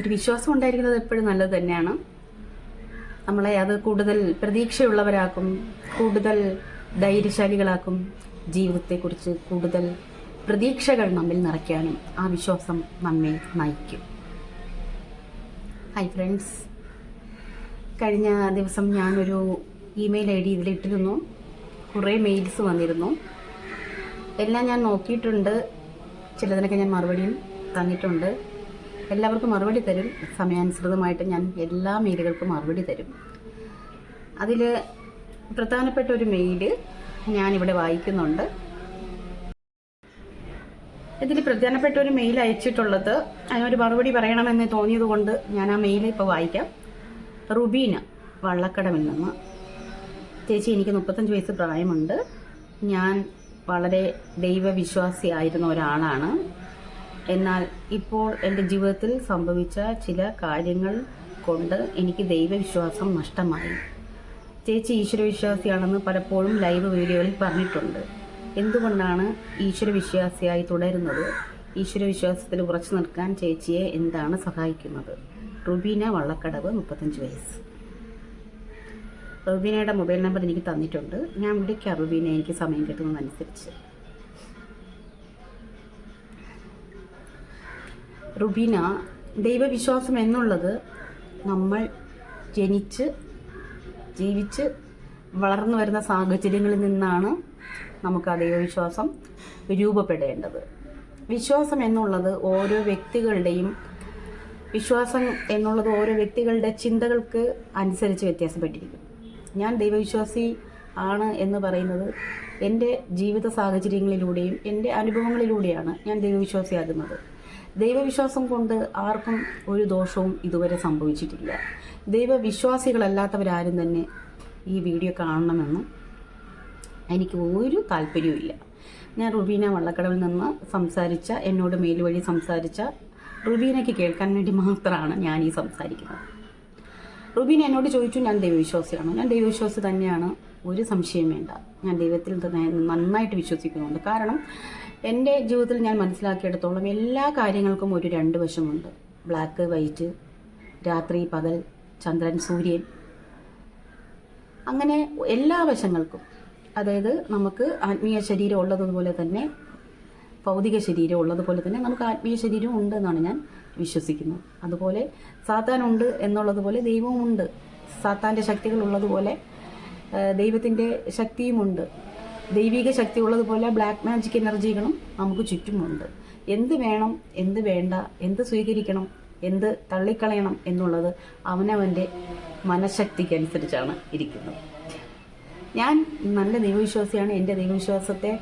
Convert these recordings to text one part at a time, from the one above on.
ഒരു വിശ്വാസം ഉണ്ടായിരിക്കുന്നത് എപ്പോഴും നല്ലത് തന്നെയാണ്. നമ്മളെ അത് കൂടുതൽ പ്രതീക്ഷയുള്ളവരാക്കും കൂടുതൽ ധൈര്യശാലികളാക്കും ജീവിതത്തെക്കുറിച്ച് കൂടുതൽ പ്രതീക്ഷകൾ നമ്മിൽ നിറയ്ക്കാനും ആ വിശ്വാസം നമ്മെ നയിക്കും. ഹായ് ഫ്രണ്ട്സ് കഴിഞ്ഞ ദിവസം ഞാനൊരു ഇമെയിൽ ഐ ഡി ഇതിലിട്ടിരുന്നു. കുറേ മെയിൽസ് വന്നിരുന്നു. എല്ലാം ഞാൻ നോക്കിയിട്ടുണ്ട്. ചിലതിനൊക്കെ ഞാൻ മറുപടിയും തന്നിട്ടുണ്ട്. എല്ലാവർക്കും മറുപടി തരും. സമയാനുസൃതമായിട്ട് ഞാൻ എല്ലാ മെയിലുകൾക്കും മറുപടി തരും. അതിൽ പ്രധാനപ്പെട്ട ഒരു മെയിൽ ഞാനിവിടെ വായിക്കുന്നുണ്ട്. ഇതിൽ പ്രധാനപ്പെട്ട ഒരു മെയിൽ അയച്ചിട്ടുള്ളത് അതിനൊരു മറുപടി പറയണമെന്ന് തോന്നിയത് കൊണ്ട് ഞാൻ ആ മെയിൽ ഇപ്പോൾ വായിക്കാം. റുബീന വള്ളക്കടമിൽ നിന്ന്. ചേച്ചി എനിക്ക് മുപ്പത്തഞ്ച് വയസ്സ് പ്രായമുണ്ട്. ഞാൻ വളരെ ദൈവവിശ്വാസിയായിരുന്ന ഒരാളാണ്. എന്നാൽ ഇപ്പോൾ എന്റെ ജീവിതത്തിൽ സംഭവിച്ച ചില കാര്യങ്ങൾ കൊണ്ട് എനിക്ക് ദൈവവിശ്വാസം നഷ്ടമായി. ചേച്ചി ഈശ്വരവിശ്വാസിയാണെന്ന് പലപ്പോഴും ലൈവ് വീഡിയോയിൽ പറഞ്ഞിട്ടുണ്ട്. എന്തുകൊണ്ടാണ് ഈശ്വരവിശ്വാസിയായി തുടരുന്നത്? ഈശ്വരവിശ്വാസത്തിൽ ഉറച്ചു നിൽക്കാൻ ചേച്ചിയെ എന്താണ് സഹായിക്കുന്നത്? റുബീന വള്ളക്കടവ് മുപ്പത്തഞ്ച് വയസ്സ്. റുബീനയുടെ മൊബൈൽ നമ്പർ എനിക്ക് തന്നിട്ടുണ്ട്. ഞാൻ വിളിക്കാം റുബീനെ എനിക്ക് സമയം കിട്ടുന്നതനുസരിച്ച്. റുബീന ദൈവവിശ്വാസം എന്നുള്ളത് നമ്മൾ ജനിച്ച് ജീവിച്ച് വളർന്നു വരുന്ന സാഹചര്യങ്ങളിൽ നിന്നാണ് നമുക്ക് ആ ദൈവവിശ്വാസം രൂപപ്പെടേണ്ടത്. വിശ്വാസം എന്നുള്ളത് ഓരോ വ്യക്തികളുടെയും വിശ്വാസം എന്നുള്ളത് ഓരോ വ്യക്തികളുടെ ചിന്തകൾക്ക് അനുസരിച്ച് വ്യത്യാസപ്പെട്ടിരിക്കും. ഞാൻ ദൈവവിശ്വാസി ആണ് എന്ന് പറയുന്നത് എന്റെ ജീവിത സാഹചര്യങ്ങളിലൂടെയും എന്റെ അനുഭവങ്ങളിലൂടെയാണ് ഞാൻ ദൈവവിശ്വാസിയാകുന്നത്. ദൈവവിശ്വാസം കൊണ്ട് ആർക്കും ഒരു ദോഷവും ഇതുവരെ സംഭവിച്ചിട്ടില്ല. ദൈവവിശ്വാസികളല്ലാത്തവരാരും തന്നെ ഈ വീഡിയോ കാണണമെന്നും എനിക്ക് ഒരു താല്പര്യവുമില്ല ഞാൻ റുബീന വള്ളക്കടവിൽ നിന്ന് സംസാരിച്ച എന്നോട് മെയിൽ വഴി സംസാരിച്ച റുബീനയ്ക്ക് കേൾക്കാൻ വേണ്ടി മാത്രമാണ് ഞാൻ ഈ സംസാരിക്കുന്നത്. റുബീന എന്നോട് ചോദിച്ചു ഞാൻ ദൈവവിശ്വാസിയാണ്. ഞാൻ ദൈവവിശ്വാസി തന്നെയാണ്. ഒരു സംശയം വേണ്ട. ഞാൻ ദൈവത്തിൽ നന്നായിട്ട് വിശ്വസിക്കുന്നുണ്ട്. കാരണം എന്റെ ജീവിതത്തിൽ ഞാൻ മനസ്സിലാക്കിയെടുത്തോളം എല്ലാ കാര്യങ്ങൾക്കും ഒരു രണ്ട് വശമുണ്ട്. ബ്ലാക്ക് വൈറ്റ് രാത്രി പകൽ ചന്ദ്രൻ സൂര്യൻ. അങ്ങനെ എല്ലാ വശങ്ങൾക്കും. അതായത് നമുക്ക് ആത്മീയ ശരീരം ഉള്ളതുപോലെ തന്നെ ഭൗതിക ശരീരം ഉള്ളതുപോലെ തന്നെ നമുക്ക് ആത്മീയ ശരീരം ഉണ്ട് എന്നാണ് ഞാൻ വിശ്വസിക്കുന്നത്. അതുപോലെ സാത്താനുണ്ട് എന്നുള്ളതുപോലെ ദൈവവുമുണ്ട് സാത്താന്റെ ശക്തികൾ ഉള്ളതുപോലെ ദൈവത്തിന്റെ ശക്തിയുമുണ്ട്. ദൈവിക ശക്തി ഉള്ളതുപോലെ ബ്ലാക്ക് മാജിക് എനർജികളും നമുക്ക് ചുറ്റുമുണ്ട്. എന്ത് വേണം എന്ത് വേണ്ട എന്ത് സ്വീകരിക്കണം എന്ത് തള്ളിക്കളയണം എന്നുള്ളത് അവനവന്റെ മനഃശക്തിക്കനുസരിച്ചാണ് ഇരിക്കുന്നത്. ഞാൻ നല്ല ദൈവവിശ്വാസിയാണ്. എന്റെ ദൈവവിശ്വാസത്തെ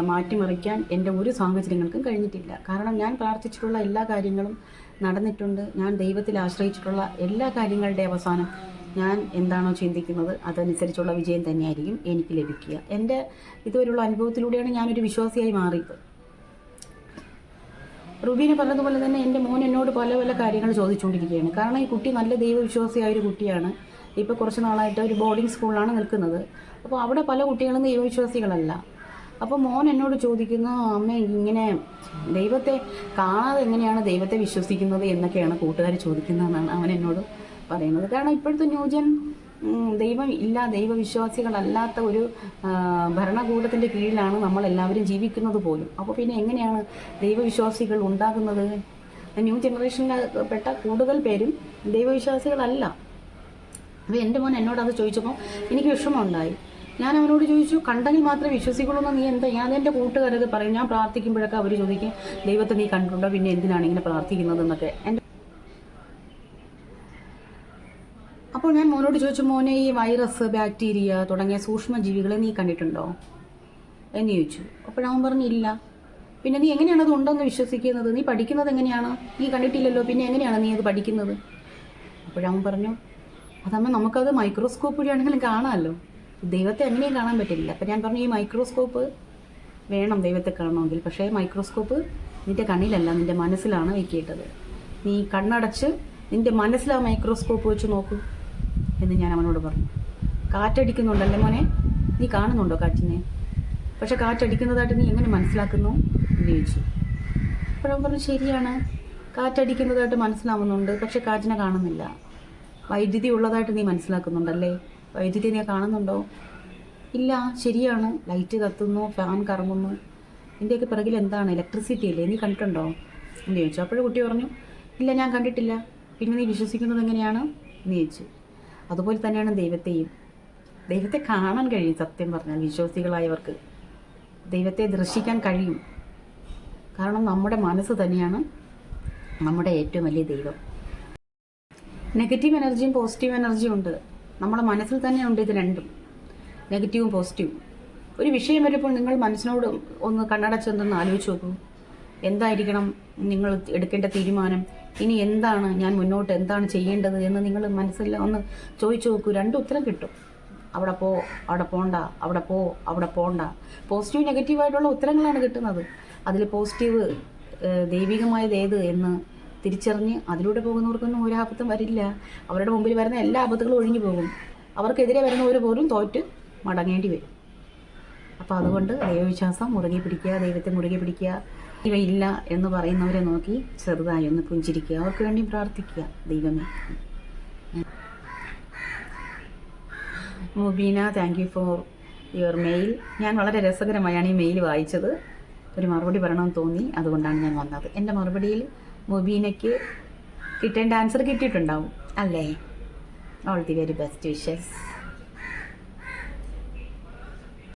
മാറ്റിമറിക്കാൻ എന്റെ ഒരു സാഹചര്യങ്ങൾക്കും കഴിഞ്ഞിട്ടില്ല. കാരണം ഞാൻ പ്രാർത്ഥിച്ചിട്ടുള്ള എല്ലാ കാര്യങ്ങളും നടന്നിട്ടുണ്ട്. ഞാൻ ദൈവത്തിൽ ആശ്രയിച്ചിട്ടുള്ള എല്ലാ കാര്യങ്ങളുടെ അവസാനം ഞാൻ എന്താണോ ചിന്തിക്കുന്നത് അതനുസരിച്ചുള്ള വിജയം തന്നെയായിരിക്കും എനിക്ക് ലഭിക്കുക. എന്റെ ഇതുവരെയുള്ള അനുഭവത്തിലൂടെയാണ് ഞാനൊരു വിശ്വാസിയായി മാറിയത്. റുബീനെ പറഞ്ഞതുപോലെ തന്നെ എന്റെ മോൻ എന്നോട് പല പല കാര്യങ്ങൾ ചോദിച്ചുകൊണ്ടിരിക്കുകയാണ്. കാരണം ഈ കുട്ടി നല്ല ദൈവവിശ്വാസിയായ ഒരു കുട്ടിയാണ്. ഇപ്പോൾ കുറച്ച് നാളായിട്ട് ഒരു ബോർഡിംഗ് സ്കൂളിലാണ് നിൽക്കുന്നത്. അപ്പോൾ അവിടെ പല കുട്ടികളും ദൈവവിശ്വാസികളല്ല. അപ്പോൾ മോൻ എന്നോട് ചോദിക്കുന്നു അമ്മ ഇങ്ങനെ ദൈവത്തെ കാണാതെ എങ്ങനെയാണ് ദൈവത്തെ വിശ്വസിക്കുന്നത്? എന്നൊക്കെയാണ് കൂട്ടുകാർ ചോദിക്കുന്നതെന്നാണ് അവൻ എന്നോട് പറയുന്നത്. കാരണം ഇപ്പോഴത്തെ ന്യൂജൻ ദൈവം ഇല്ല ദൈവവിശ്വാസികളല്ലാത്ത ഒരു ഭരണകൂടത്തിന്റെ കീഴിലാണ് നമ്മളെല്ലാവരും ജീവിക്കുന്നത് പോലും. അപ്പോൾ പിന്നെ എങ്ങനെയാണ് ദൈവവിശ്വാസികൾ ഉണ്ടാകുന്നത്? ന്യൂ ജനറേഷനിൽ പെട്ട കൂടുതൽ പേരും ദൈവവിശ്വാസികളല്ല. അപ്പോൾ എന്റെ മോൻ എന്നോട് അത് ചോദിച്ചപ്പോൾ എനിക്ക് വിഷമമുണ്ടായി. ഞാൻ അവനോട് ചോദിച്ചു കണ്ടെങ്കിൽ മാത്രമേ വിശ്വസിക്കുള്ളൂ നീ എന്താ? ഞാൻ എന്റെ കൂട്ടുകാരത് പറയും ഞാൻ പ്രാർത്ഥിക്കുമ്പോഴൊക്കെ അവർ ചോദിക്കും ദൈവത്തെ നീ കണ്ടിട്ടുണ്ടോ? പിന്നെ എന്തിനാണ് ഇങ്ങനെ പ്രാർത്ഥിക്കുന്നത് എന്നൊക്കെ എന്റെ അപ്പോൾ ഞാൻ മോനോട് ചോദിച്ചു മോനെ ഈ വൈറസ് ബാക്ടീരിയ തുടങ്ങിയ സൂക്ഷ്മജീവികളെ നീ കണ്ടിട്ടുണ്ടോ? എന്ന് ചോദിച്ചു. അപ്പോഴവൻ പറഞ്ഞില്ല പിന്നെ നീ എങ്ങനെയാണ് അത് ഉണ്ടെന്ന് വിശ്വസിക്കുന്നത്? നീ പഠിക്കുന്നത് എങ്ങനെയാണ്? നീ കണ്ടിട്ടില്ലല്ലോ പിന്നെ എങ്ങനെയാണ് നീ അത് പഠിക്കുന്നത്? അപ്പോഴവൻ പറഞ്ഞു അതമ്മ നമുക്കത് മൈക്രോസ്കോപ്പ് വഴിയാണെങ്കിലും കാണാമല്ലോ. ദൈവത്തെ അങ്ങനെയും കാണാൻ പറ്റില്ല. അപ്പം ഞാൻ പറഞ്ഞു ഈ മൈക്രോസ്കോപ്പ് വേണം ദൈവത്തെ കാണണമെങ്കിൽ. പക്ഷേ മൈക്രോസ്കോപ്പ് നിന്റെ കണ്ണിലല്ല നിന്റെ മനസ്സിലാണ് വെക്കേണ്ടത് നീ കണ്ണടച്ച് നിന്റെ മനസ്സിൽ ആ മൈക്രോസ്കോപ്പ് വെച്ച് നോക്കൂ. എന്ന് ഞാൻ അവനോട് പറഞ്ഞു. കാറ്റടിക്കുന്നുണ്ടല്ലേ മോനെ? നീ കാണുന്നുണ്ടോ കാറ്റിനെ? പക്ഷെ കാറ്റടിക്കുന്നതായിട്ട് നീ എങ്ങനെ മനസ്സിലാക്കുന്നു? എന്ന് ചോദിച്ചു. അപ്പോഴവൻ പറഞ്ഞു ശരിയാണ്. കാറ്റടിക്കുന്നതായിട്ട് മനസ്സിലാവുന്നുണ്ട് പക്ഷെ കാറ്റിനെ കാണുന്നില്ല. വൈദ്യുതി ഉള്ളതായിട്ട് നീ മനസ്സിലാക്കുന്നുണ്ടല്ലേ? വൈദ്യുതി നീ കാണുന്നുണ്ടോ? ഇല്ല ശരിയാണ്. ലൈറ്റ് കത്തുന്നു ഫാൻ കറങ്ങുന്നു. ഇതിന്റെയൊക്കെ പിറകിൽ എന്താണ്? ഇലക്ട്രിസിറ്റി അല്ലേ? നീ കണ്ടിട്ടുണ്ടോ? എന്ന് ചോദിച്ചു. അപ്പോഴും കുട്ടി പറഞ്ഞു ഇല്ല ഞാൻ കണ്ടിട്ടില്ല. പിന്നെ നീ വിശ്വസിക്കുന്നത് എങ്ങനെയാണ്? എന്ന് ചോദിച്ചു. അതുപോലെ തന്നെയാണ് ദൈവത്തെയും. ദൈവത്തെ കാണാൻ കഴിയും സത്യം പറഞ്ഞാൽ വിശ്വാസികളായവർക്ക്. ദൈവത്തെ ദർശിക്കാൻ കഴിയും. കാരണം നമ്മുടെ മനസ്സ് തന്നെയാണ് നമ്മുടെ ഏറ്റവും വലിയ ദൈവം. നെഗറ്റീവ് എനർജിയും പോസിറ്റീവ് എനർജിയും ഉണ്ട്. നമ്മുടെ മനസ്സിൽ തന്നെയുണ്ട് ഇത് രണ്ടും. നെഗറ്റീവും പോസിറ്റീവും. ഒരു വിഷയം വരുമ്പോൾ നിങ്ങൾ മനസ്സിനോട് ഒന്ന് കണ്ണടച്ചെന്തെന്ന് ആലോചിച്ച് നോക്കൂ. എന്തായിരിക്കണം നിങ്ങൾ എടുക്കേണ്ട തീരുമാനം? ഇനി എന്താണ് ഞാൻ മുന്നോട്ട് എന്താണ് ചെയ്യേണ്ടത് എന്ന് നിങ്ങൾ മനസ്സിൽ ഒന്ന് ചോദിച്ചു നോക്കൂ. രണ്ട് ഉത്തരം കിട്ടും. അവിടെ പോ അവിടെ പോണ്ട അവിടെ പോ അവിടെ പോണ്ട. പോസിറ്റീവ് നെഗറ്റീവായിട്ടുള്ള ഉത്തരങ്ങളാണ് കിട്ടുന്നത്. അതിൽ പോസിറ്റീവ് ദൈവികമായത് ഏത് എന്ന് തിരിച്ചറിഞ്ഞ് അതിലൂടെ പോകുന്നവർക്കൊന്നും ഒരു ആപത്തും വരില്ല. അവരുടെ മുമ്പിൽ വരുന്ന എല്ലാ ആപത്തുകളും ഒഴിഞ്ഞു പോകും. അവർക്കെതിരെ വരുന്നവർ പോലും തോറ്റ് മടങ്ങേണ്ടി വരും. അപ്പോൾ അതുകൊണ്ട് ദൈവവിശ്വാസം മുറുകെ പിടിക്കുക ദൈവത്തെ മുറുകെ പിടിക്കുക. ഇവയില്ല എന്ന് പറയുന്നവരെ നോക്കി ചെറുതായി ഒന്ന് പുഞ്ചിരിക്കുക. അവർക്ക് വേണ്ടി പ്രാർത്ഥിക്കുക ദൈവമേ. Mubeena thank you for your mail ഞാൻ വളരെ രസകരമായാണ് ഈ മെയിൽ വായിച്ചത്. ഒരു മറുപടി പറയണമെന്ന് തോന്നി അതുകൊണ്ടാണ് ഞാൻ വന്നത്. എന്റെ മറുപടിയിൽ മുബീനയ്ക്ക് കിട്ടേണ്ട ആൻസർ കിട്ടിയിട്ടുണ്ടാവും. അല്ലേ? All the very best wishes